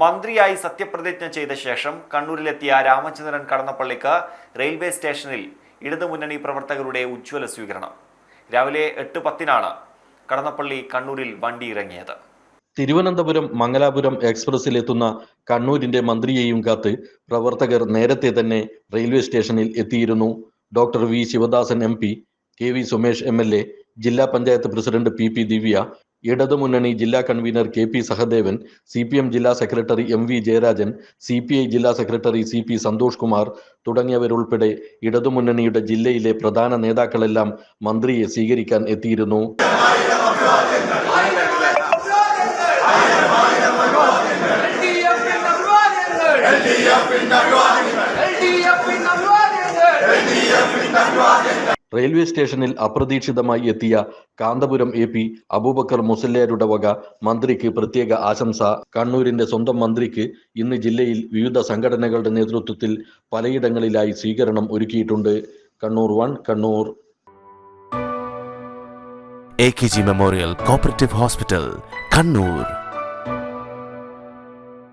മന്ത്രിയായി സത്യപ്രതിജ്ഞ ചെയ്ത ശേഷം കണ്ണൂരിലെത്തിയ രാമചന്ദ്രൻ കടന്നപ്പള്ളിക്ക് റെയിൽവേ സ്റ്റേഷനിൽ ഇടതുമുന്നണി പ്രവർത്തകരുടെ ഉജ്ജ്വല സ്വീകരണം. രാവിലെ എട്ട് പത്തിനാണ് കടന്നപ്പള്ളി കണ്ണൂരിൽ വണ്ടി ഇറങ്ങിയത്. തിരുവനന്തപുരം മംഗലാപുരം എക്സ്പ്രസിലെത്തുന്ന കണ്ണൂരിന്റെ മന്ത്രിയെയും കാത്ത് പ്രവർത്തകർ നേരത്തെ തന്നെ റെയിൽവേ സ്റ്റേഷനിൽ എത്തിയിരുന്നു. Doctor V Sivadasan M P K V Sumesh M L A ജില്ലാ panchayat president P P Divya ഇടതുമുന്നണി ജില്ലാ convener K P Sahadevan C P M ജില്ലാ secretary M V Jayarajan C P I ജില്ലാ secretary C P Santhosh Kumar തുടങ്ങിയവരുൾപ്പെടെ ഇടതുമുന്നണിയുടെ ജില്ലയിലെ പ്രധാന നേതാക്കളെല്ലാം മന്ത്രിയെ സ്വീകരിക്കാൻ എത്തിയിരുന്നു. റെയിൽവേ സ്റ്റേഷനിൽ അപ്രതീക്ഷിതമായി എത്തിയ കാന്തപുരം എ പി അബൂബക്കർ മുസല്ലേരുടെ വക മന്ത്രിക്ക് പ്രത്യേക ആശംസ. കണ്ണൂരിന്റെ സ്വന്തം മന്ത്രിക്ക് ഇന്ന് ജില്ലയിൽ വിവിധ സംഘടനകളുടെ നേതൃത്വത്തിൽ പലയിടങ്ങളിലായി സ്വീകരണം ഒരുക്കിയിട്ടുണ്ട്. Kannur one Kannur. A K G memorial cooperative hospital Kannur